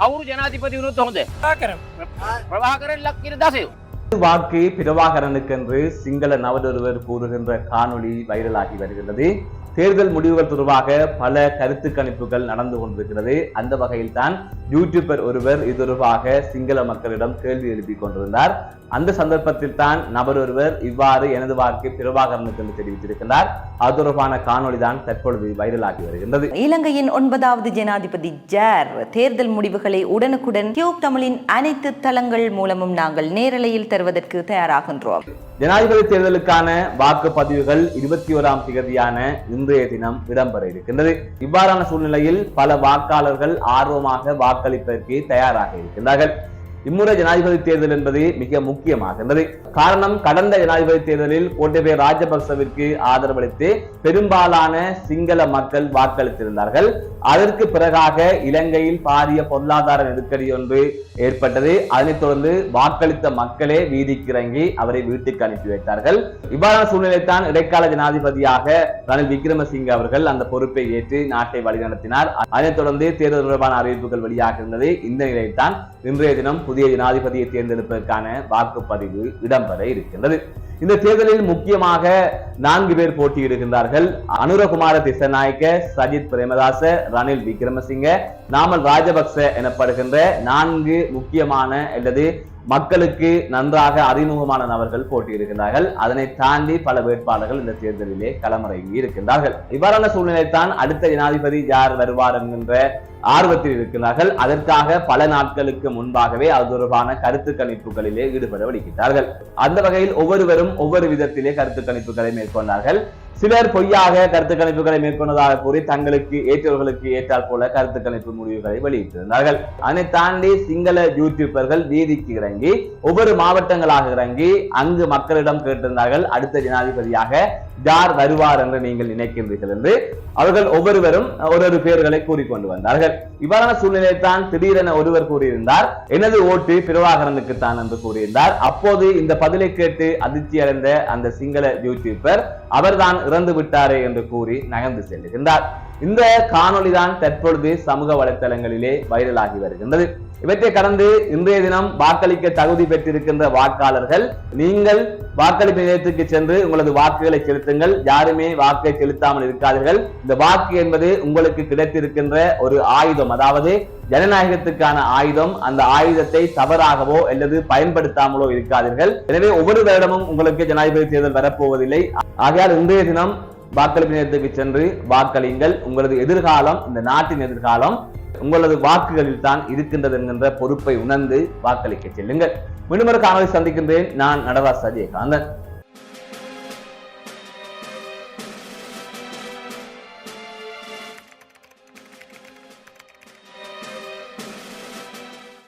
ಅವರು ಜನಾಧಿಪತಿ ವಿರುದ್ಧ ಹೊಂದೆ ಪ್ರವಾಹ ಕರೆ ಲಕ್ ಇರದಾಸೆವು வாக்கு பிரபாகரனுக்கென்று சிங்கள நவதொருவர் கூறுகின்ற காணொளி வைரலாகி வருகிறது தேர்தல் முடிவுகள் தொடர்பாக பல கருத்து கணிப்புகள் நடந்து கொண்டிருக்கிறது. அந்த வகையில் தான் யூடியூபர் ஒருவர் இது தொடர்பாக சிங்கள மக்களிடம் கேள்வி எழுப்பி கொண்டிருந்தார். அந்த சந்தர்ப்பத்தில் தான் நபர் ஒருவர் இவ்வாறு எனது வாக்கு பிரபாகரனுக்கு என்று தெரிவித்திருக்கிறார் அது தொடர்பான காணொலி தான் தற்பொழுது வைரலாகி வருகின்றது. இலங்கையின் ஒன்பதாவது ஜனாதிபதி ஜேர் தேர்தல் முடிவுகளை உடனுக்குடன் டியூப் தமிழின் அனைத்து தளங்கள் மூலமும் நாங்கள் நேரலையில் தருவதற்கு தயாராகின்றோம். ஜனாதிபதி தேர்தலுக்கான வாக்குப்பதிவுகள் இருபத்தி ஓராம் திகதியான இன்றைய தினம் இடம்பெற இருக்கின்றது. இவ்வாறான சூழ்நிலையில் பல வாக்காளர்கள் ஆர்வமாக வாக்களிப்பதற்கு தயாராக இருக்கின்றார்கள். இம்முறை ஜனாதிபதி தேர்தல் என்பது மிக முக்கியமாகின்றது காரணம் கடந்த ஜனாதிபதி தேர்தலில் கோட்டபய ராஜபக்சவிற்கு ஆதரவளித்து பெரும்பாலான சிங்கள மக்கள் வாக்களித்திருந்தார்கள். அதற்கு பிறகாக இலங்கையில் பாரிய பொருளாதார நெருக்கடி ஒன்று ஏற்பட்டது. அதனைத் தொடர்ந்து வாக்களித்த மக்களே வீதிக்கு இறங்கி அவரை வீட்டுக்கு அனுப்பி வைத்தார்கள். இவ்வாறான சூழ்நிலைத்தான் இடைக்கால ஜனாதிபதியாக ரணில் விக்ரமசிங்க அவர்கள் அந்த பொறுப்பை ஏற்று நாட்டை வழிநடத்தினார். அதனைத் தொடர்ந்து தேர்தல் தொடர்பான அறிவிப்புகள் வெளியாக இருந்தது இந்த நிலையில்தான் இன்றைய தினம் புதிய ஜனாதிபதியை தேர்ந்தெடுப்பதற்கான வாக்குப்பதிவு இடம்பெற இருக்கின்றது. இந்த தேர்தலில் முக்கியமாக நான்கு பேர் போட்டியிடுகின்றார்கள். அனுரகுமார திசநாயக்க சஜித் பிரேமதாச ரணில் விக்ரமசிங்க. நாமல் ராஜபக்ச எனப்படுகின்ற நான்கு முக்கியமான அல்லது மக்களுக்கு நன்றாக அறிமுகமான நபர்கள் போட்டியிடுகின்றார்கள். அதனை தாண்டி பல வேட்பாளர்கள் இந்த தேர்தலிலே களமிறங்கி இருக்கின்றார்கள். இவ்வாறான சூழ்நிலை தான் அடுத்த ஜனாதிபதி யார் வருவார் என்கின்ற ஆர்வத்தில் இருக்கிறார்கள் அதற்காக பல நாட்களுக்கு முன்பாகவே அது தொடர்பான கருத்து கணிப்புகளிலே ஈடுபட வலிக்கிறார்கள் அந்த வகையில் ஒவ்வொருவரும் ஒவ்வொரு விதத்திலே கருத்து கணிப்புகளை மேற்கொண்டார்கள். சிலர் பொய்யாக கருத்து கணிப்புகளை மேற்கொண்டதாக கூறி தங்களுக்கு ஏற்றவர்களுக்கு ஏற்றால் போல கருத்து கணிப்பு முடிவுகளை வெளியிட்டிருந்தார்கள். அதனை தாண்டி சிங்கள யூடியூபர்கள் வீதிக்கு இறங்கி ஒவ்வொரு மாவட்டங்களாக இறங்கி அங்கு மக்களிடம் கேட்டிருந்தார்கள் அடுத்த ஜனாதிபதியாக யார் வருவார் என்று நீங்கள் நினைக்கின்றீர்கள் என்று. அவர்கள் ஒவ்வொருவரும் ஒரு ஒரு பேர்களை கூறிக்கொண்டு வந்தார்கள். இவ்வாறான சூழ்நிலையில் தான் திடீரென ஒருவர் கூறியிருந்தார் எனது ஓட்டு பிரபாகரனுக்கு தான் என்று கூறியிருந்தார். அப்போது இந்த பதிலை கேட்டு அதிர்ச்சி அடைந்த அந்த சிங்கள யூடியூபர் அவர்தான் இறந்து விட்டாரே என்று கூறி நகர்ந்து செல்லுகின்றார் இந்த காணொளி தான் தற்பொழுது சமூக வலைத்தளங்களிலே வைரலாகி வருகின்றது. இவற்றை கடந்து இன்றைய தினம் வாக்களிக்க தகுதி பெற்றிருக்கின்ற வாக்காளர்கள் நீங்கள் வாக்களிப்பு நிலையத்துக்கு சென்று உங்களது வாக்குகளை செலுத்துங்கள். யாருமே வாக்கை செலுத்தாமல் இருக்காதீர்கள். இந்த வாக்கு என்பது உங்களுக்கு கிடைத்திருக்கின்ற ஒரு ஆயுதம். அதாவது ஜனநாயகத்துக்கான ஆயுதம். அந்த ஆயுதத்தை தவறாகவோ அல்லது பயன்படுத்தாமலோ இருக்காதீர்கள். எனவே ஒவ்வொரு வருடமும் உங்களுக்கு ஜனாதிபதி தேர்தல் வரப்போவதில்லை. ஆகையால் இன்றைய தினம் வாக்களிப்பு நிலையத்துக்கு சென்று வாக்களியுங்கள். உங்களது எதிர்காலம் இந்த நாட்டின் எதிர்காலம் உங்களது வாக்குகளில் தான் இருக்கின்றது என்கின்ற பொறுப்பை உணர்ந்து வாக்களிக்க செல்லுங்கள். மீண்டும் ஒரு காணொலி சந்திக்கின்றேன். நான் நடராஜ் அஜயகாந்தன்